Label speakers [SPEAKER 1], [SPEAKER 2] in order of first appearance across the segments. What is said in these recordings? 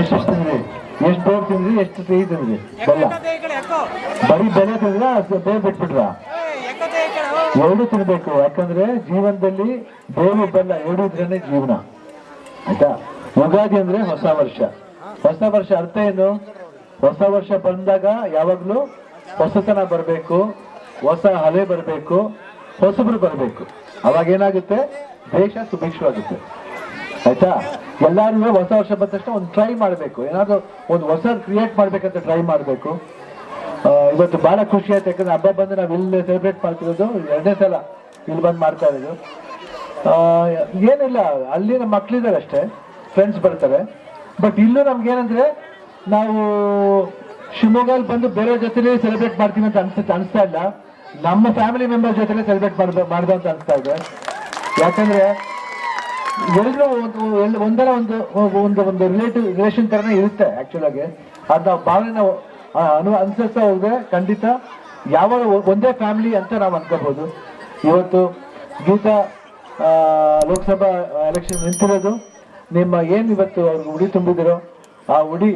[SPEAKER 1] ಎಷ್ಟು ತಿಂದ್ರಿ ಎಷ್ಟು ಬೇರ್ ತಿಂದ್ರಿ? ಎಷ್ಟು ಸಿಹಿ ತಿಂದ್ರಿ ಬೆಲ್ಲ ಬರೀ ಬೆಲೆ ತಿಂದ್ರ ಬೇರೆ ಬಿಟ್ಬಿಟ್ರ? ಎರಡು ತಿನ್ಬೇಕು. ಯಾಕಂದ್ರೆ ಜೀವನದಲ್ಲಿ ಬೇವು ಬೆಲ್ಲ ಎರಡು ಇದ್ರೇನೆ ಜೀವನ. ಆಯ್ತಾ? ಯುಗಾದಿ ಅಂದ್ರೆ ಹೊಸ ವರ್ಷ. ಹೊಸ ವರ್ಷ ಅರ್ಥ ಏನು? ಹೊಸ ವರ್ಷ ಬಂದಾಗ ಯಾವಾಗ್ಲೂ ಹೊಸತನ ಬರಬೇಕು ಹೊಸ ಅಲೆ ಬರಬೇಕು ಹೊಸಬ್ರು ಬರಬೇಕು. ಅವಾಗ ಏನಾಗುತ್ತೆ? ದೇಶ ಸುಭಿಕ್ಷವಾಗುತ್ತೆ. ಆಯ್ತಾ? ಎಲ್ಲಾರು ಹೊಸ ವರ್ಷ ಬಂದ ತಕ್ಷಣ ಒಂದು ಟ್ರೈ ಮಾಡಬೇಕು. ಏನಾದರೂ ಒಂದು ಹೊಸ ಕ್ರಿಯೇಟ್ ಮಾಡಬೇಕಂತ ಟ್ರೈ ಮಾಡಬೇಕು. ಇವತ್ತು ಬಹಳ ಖುಷಿ ಆಯ್ತು. ಯಾಕಂದ್ರೆ ಹಬ್ಬ ಬಂದು ನಾವು ಇಲ್ಲಿ ಸೆಲೆಬ್ರೇಟ್ ಮಾಡ್ತಿರೋದು. ಎರಡನೇ ಸಲ ಇಲ್ಲಿ ಬಂದು ಮಾಡ್ತಾ ಇರೋದು. ಏನಿಲ್ಲ ನಮ್ಮ ಮಕ್ಳಿದ್ದಾರೆ ಅಷ್ಟೇ. ಫ್ರೆಂಡ್ಸ್ ಬರ್ತಾರೆ. ಬಟ್ ಇಲ್ಲೂ ನಮ್ಗೆ ಏನಂದ್ರೆ ನಾವು ಶಿವಮೊಗ್ಗಲ್ಲಿ ಬಂದು ಬೇರೆ ಜೊತೆಲಿ ಸೆಲೆಬ್ರೇಟ್ ಮಾಡ್ತೀವಿ ಅಂತ ಅನ್ಸುತ್ತೆ ಅನಿಸ್ತಾ ಇಲ್ಲ. ನಮ್ಮ ಫ್ಯಾಮಿಲಿ ಮೆಂಬರ್ ಜೊತೆಲೆ ಸೆಲೆಬ್ರೇಟ್ ಮಾಡ್ಬೇಕು ಮಾಡ್ದು ಅಂತ ಅನಿಸ್ತಾ ಇದೆ. ಯಾಕಂದ್ರೆ ಎಲ್ಲರೂ ಒಂದು ಎಲ್ಲ ಒಂದರ ಒಂದು ಒಂದು ಒಂದು ರಿಲೇಟಿವ್ ರಿಲೇಷನ್ ತರನೇ ಇರುತ್ತೆ ಆಕ್ಚುಲ್ ಆಗಿ. ಅದ ಭಾವನೆ ಅನು, ಅನುಸರಿಸ್ತಾ ಹೋದ್ರೆ ಖಂಡಿತ ಯಾವಾಗ ಒಂದೇ ಫ್ಯಾಮಿಲಿ ಅಂತ ನಾವು ಅನ್ಕೋಬಹುದು ಇವತ್ತು ಗೀತಾ ಲೋಕಸಭಾ ಎಲೆಕ್ಷನ್ ನಿಂತಿರೋದು. ನಿಮ್ಮ ಏನು ಇವತ್ತು ಅವ್ರಿಗೆ ಉಡಿ ತುಂಬಿದಿರೋ, ಆ ಉಡಿ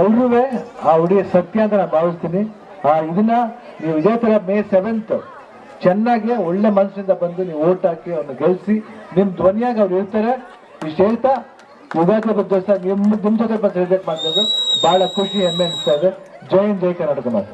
[SPEAKER 1] ಎಲ್ರೂ ಆ ಉಡಿ ಸತ್ಯ ಅಂತ ನಾನು ಭಾವಿಸ್ತೀನಿ. ಆ, ಇದನ್ನ ನೀವು ಇದೇ ಥರ ಮೇ ಸೆವೆಂತ್ ಚೆನ್ನಾಗಿ ಒಳ್ಳೆ ಮನಸ್ಸಿಂದ ಬಂದು ನೀವು ಓಟ್ ಹಾಕಿ ಅವ್ರನ್ನ ಗೆಲ್ಸಿ, ನಿಮ್ ಧ್ವನಿಯಾಗಿ ಅವ್ರು ಹೇಳ್ತಾರೆ. ಇಷ್ಟು ಹೇಳ್ತಾ ಯುಗಾದಿ ಹಬ್ಬದ ದಿವಸ ನಿಮ್ ನಿಮ್ ಜೊತೆ ಬಂದು ಸೆಲೆಬ್ರೇಟ್ ಮಾಡಿದ್ರು ಬಹಳ ಖುಷಿ, ಹೆಮ್ಮೆ ಅನಿಸ್ತಾ ಇದೆ. ಜೈ ಹಿಂದ್, ಜೈ ಕರ್ನಾಟಕ ಮಾತು.